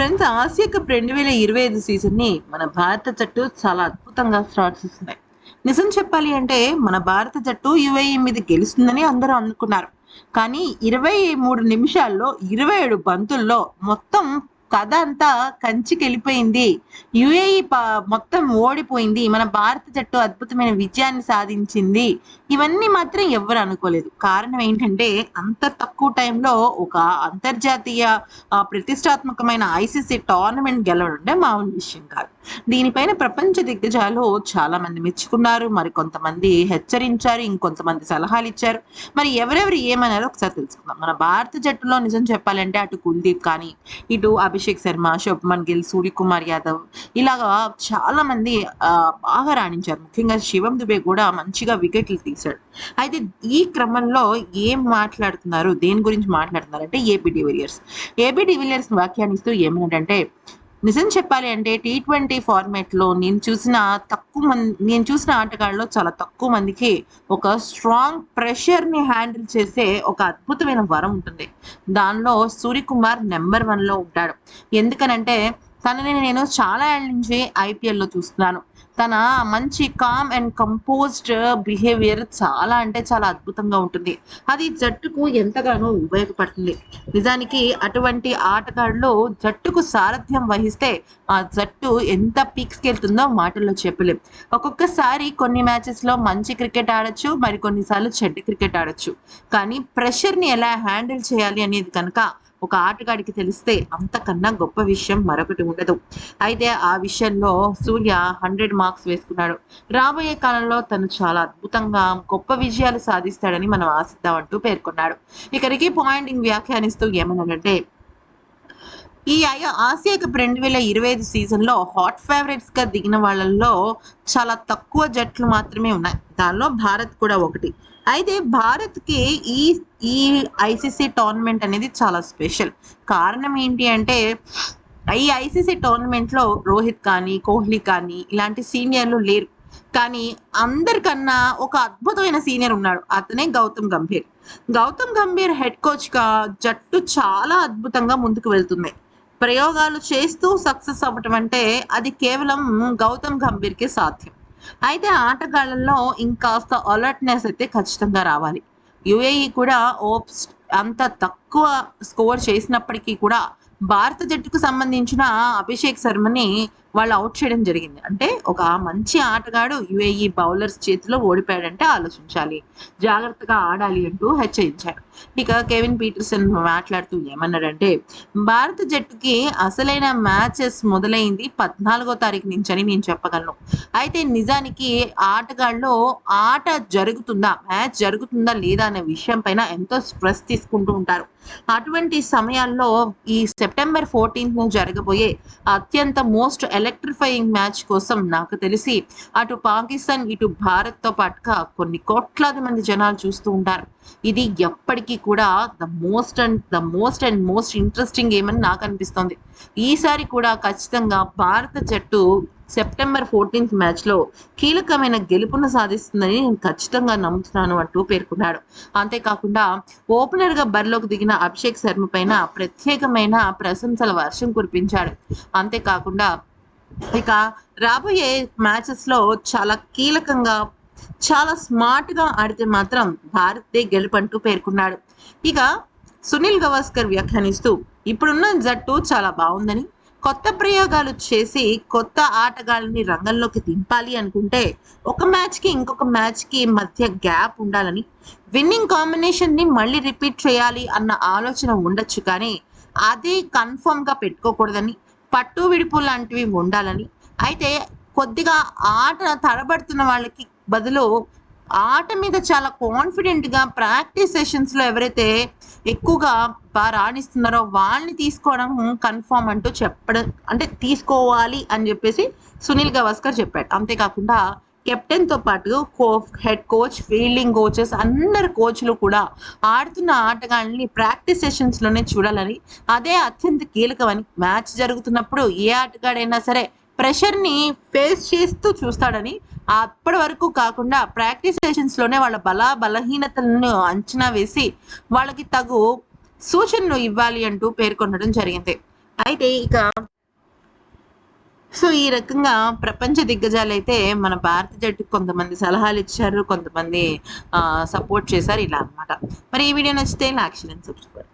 Friends Asia cup రెండు వేల ఇరవై ఐదు సీజన్ని మన భారత జట్టు చాలా అద్భుతంగా స్టార్ట్ చేసింది. నిజం చెప్పాలి అంటే మన భారత జట్టు యుఏఈ మీద గెలుస్తుందని అందరూ అనుకున్నారు. కానీ ఇరవై మూడు నిమిషాల్లో ఇరవై ఏడు బంతుల్లో మొత్తం కథ అంతా కంచికి వెళ్ళిపోయింది యుఏఈ మొత్తం ఓడిపోయింది. మన భారత జట్టు అద్భుతమైన విజయాన్ని సాధించింది. ఇవన్నీ మాత్రం ఎవరు అనుకోలేదు. కారణం ఏంటంటే అంత తక్కువ టైంలో ఒక అంతర్జాతీయ ప్రతిష్టాత్మకమైన ఐసీసీ టోర్నమెంట్ గెలవడం మామూలు విషయం కాదు. దీనిపైన ప్రపంచ దిగ్గజాలు చాలా మంది మెచ్చుకున్నారు. మరి కొంతమంది హెచ్చరించారు. ఇంకొంతమంది సలహాలు ఇచ్చారు. మరి ఎవరెవరు ఏమన్నారో ఒకసారి తెలుసుకుందాం. మన భారత జట్టులో నిజం చెప్పాలంటే అటు కుల్దీప్ కానీ ఇటు అభిషేక్ శర్మ శుభ్మన్ గిల్ సూర్యకుమార్ యాదవ్ ఇలాగా చాలా మంది బాగా రాణించారు. ముఖ్యంగా శివం దుబే కూడా మంచిగా వికెట్లు తీశాడు. అయితే ఈ క్రమంలో ఏం మాట్లాడుతున్నారు? దేని గురించి మాట్లాడుతున్నారు? అంటే A B de Villiers A B de Villiers వ్యాఖ్యానిస్తూ ఏమన్నాడంటే నిజం చెప్పాలి అంటే టీ ట్వంటీ ఫార్మాట్లో నేను చూసిన తక్కువ మంది నేను చూసిన ఆటగాళ్ళలో చాలా తక్కువ మందికి ఒక స్ట్రాంగ్ ప్రెషర్ని హ్యాండిల్ చేసే ఒక అద్భుతమైన వరం ఉంటుంది. దానిలో సూర్యకుమార్ నెంబర్ వన్లో ఉంటాడు. ఎందుకనంటే తనని నేను చాలా ఏళ్ళ నుంచి ఐపీఎల్లో చూస్తున్నాను. తన మంచి కామ్ అండ్ కంపోజ్డ్ బిహేవియర్ చాలా అంటే చాలా అద్భుతంగా ఉంటుంది. అది జట్టుకు ఎంతగానో ఉపయోగపడుతుంది. నిజానికి అటువంటి ఆటగాళ్ళు జట్టుకు సారథ్యం వహిస్తే ఆ జట్టు ఎంత పీక్స్కి వెళ్తుందో మాటల్లో చెప్పలేం. ఒక్కొక్కసారి కొన్ని మ్యాచెస్లో మంచి క్రికెట్ ఆడొచ్చు మరి కొన్నిసార్లు చెడ్డ క్రికెట్ ఆడొచ్చు. కానీ ప్రెషర్ని ఎలా హ్యాండిల్ చేయాలి అనేది కనుక ఒక ఆటగాడికి తెలిస్తే అంతకన్నా గొప్ప విషయం మరొకటి ఉండదు. అయితే ఆ విషయంలో సూర్య హండ్రెడ్ మార్క్స్ వేసుకున్నాడు. రాబోయే కాలంలో తను చాలా అద్భుతంగా గొప్ప విజయాలు సాధిస్తాడని మనం ఆశిద్దామంటూ పేర్కొన్నాడు. ఇక్కడికి పాయింటింగ్ వ్యాఖ్యానిస్తూ ఏమన్నాడంటే ఈ ఆసియా కప్ రెండు వేల ఇరవై ఐదు సీజన్లో హాట్ ఫేవరెట్స్గా దిగిన వాళ్ళల్లో చాలా తక్కువ జట్లు మాత్రమే ఉన్నాయి. దానిలో భారత్ కూడా ఒకటి. అయితే భారత్కి ఈ ఈ ఐసీసీ టోర్నమెంట్ అనేది చాలా స్పెషల్. కారణం ఏంటి అంటే ఈ ఐసీసీ టోర్నమెంట్లో రోహిత్ కానీ కోహ్లీ కానీ ఇలాంటి సీనియర్లు లేరు. కానీ అందరికన్నా ఒక అద్భుతమైన సీనియర్ ఉన్నాడు. అతనే గౌతమ్ గంభీర్. గౌతమ్ గంభీర్ హెడ్ కోచ్గా జట్టు చాలా అద్భుతంగా ముందుకు వెళ్తుంది. ప్రయోగాలు చేస్తూ సక్సెస్ అవ్వటం అంటే అది కేవలం గౌతమ్ గంభీర్కే సాధ్యం. అయితే ఆటగాళ్ళలో ఇంకాస్త అలర్ట్నెస్ అయితే ఖచ్చితంగా రావాలి. యుఏఈ కూడా ఓప్స్ అంత తక్కువ స్కోర్ చేసినప్పటికీ కూడా భారత జట్టుకు సంబంధించిన అభిషేక్ శర్మని వాళ్ళు అవుట్ చేయడం జరిగింది. అంటే ఒక మంచి ఆటగాడు యుఏఈ బౌలర్స్ చేతిలో ఓడిపోయాడంటే ఆలోచించాలి. జాగ్రత్తగా ఆడాలి అంటూ హెచ్చరించాడు ఇక కెవిన్ పీటర్సన్ మాట్లాడుతూ ఏమన్నాడంటే భారత జట్టుకి అసలైన మ్యాచెస్ మొదలైంది పద్నాలుగో తారీఖు నుంచి అని నేను చెప్పగలను. అయితే నిజానికి ఆటగాళ్ళు ఆట జరుగుతుందా మ్యాచ్ జరుగుతుందా లేదా అనే విషయం పైన ఎంతో స్ట్రెస్ తీసుకుంటూ ఉంటారు. అటువంటి సమయాల్లో ఈ సెప్టెంబర్ ఫోర్టీన్త్ జరగబోయే అత్యంత మోస్ట్ ఎలక్ట్రిఫైయింగ్ మ్యాచ్ కోసం నాకు తెలిసి అటు పాకిస్తాన్ ఇటు భారత్తో పాటుగా కొన్ని కోట్లాది మంది జనాలు చూస్తూ ఉంటారు ఇది ఎప్పటికీ కూడా the most and the most and most interesting ఏమని నాకు అనిపిస్తుంది ఈసారి కూడా ఖచ్చితంగా భారత జట్టు సెప్టెంబర్ ఫోర్టీన్త్ మ్యాచ్లో కీలకమైన గెలుపును సాధిస్తుందని నేను ఖచ్చితంగా నమ్ముతున్నాను అంటూ పేర్కొన్నాడు అంతేకాకుండా ఓపెనర్గా బరిలోకి దిగిన అభిషేక్ శర్మ పైన ప్రత్యేకమైన ప్రశంసల వర్షం కురిపించాడు అంతేకాకుండా ఇక రాబోయే మ్యాచెస్లో చాలా కీలకంగా చాలా స్మార్ట్గా ఆడితే మాత్రం భారతే గెలుపంటూ పేర్కొన్నాడు. ఇక సునీల్ గవాస్కర్ వ్యాఖ్యానిస్తూ ఇప్పుడున్న జట్టు చాలా బాగుందని కొత్త ప్రయోగాలు చేసి కొత్త ఆటగాళ్ళని రంగంలోకి దింపాలి అనుకుంటే ఒక మ్యాచ్కి ఇంకొక మ్యాచ్కి మధ్య గ్యాప్ ఉండాలని విన్నింగ్ కాంబినేషన్ని మళ్ళీ రిపీట్ చేయాలి అన్న ఆలోచన ఉండొచ్చు కానీ అదే కన్ఫర్మ్గా పెట్టుకోకూడదని పట్టు విడుపు లాంటివి ఉండాలని. అయితే కొద్దిగా ఆట తడబడుతున్న వాళ్ళకి బదులు ఆట మీద చాలా కాన్ఫిడెంట్గా ప్రాక్టీస్ సెషన్స్లో ఎవరైతే ఎక్కువగా బాగా రాణిస్తున్నారో వాళ్ళని తీసుకోవడం కన్ఫర్మ్ అంటూ చెప్పడం అంటే తీసుకోవాలి అని చెప్పేసి సునీల్ గవాస్కర్ చెప్పాడు. అంతేకాకుండా కెప్టెన్తో పాటు co head coach fielding coaches అందరు కోచ్లు కూడా ఆడుతున్న ఆటగాళ్ళని ప్రాక్టీస్ సెషన్స్లోనే చూడాలని అదే అత్యంత కీలకమని మ్యాచ్ జరుగుతున్నప్పుడు ఏ ఆటగాడైనా సరే ప్రెషర్ని ఫేస్ చేస్తూ చూస్తాడని అప్పటి వరకు కాకుండా ప్రాక్టీస్ సెషన్స్లోనే వాళ్ళ బల బలహీనతలను అంచనా వేసి వాళ్ళకి తగు సూచనలు ఇవ్వాలి అంటూ పేర్కొనడం జరిగింది. అయితే ఇక సో ఈ రకంగా ప్రపంచ దిగ్గజాలు అయితే మన భారత జట్టుకు కొంతమంది సలహాలు ఇచ్చారు కొంతమంది సపోర్ట్ చేశారు ఇలా అన్నమాట. మరి ఈ వీడియో నచ్చితే లైక్ చేయండి సబ్స్క్రైబ్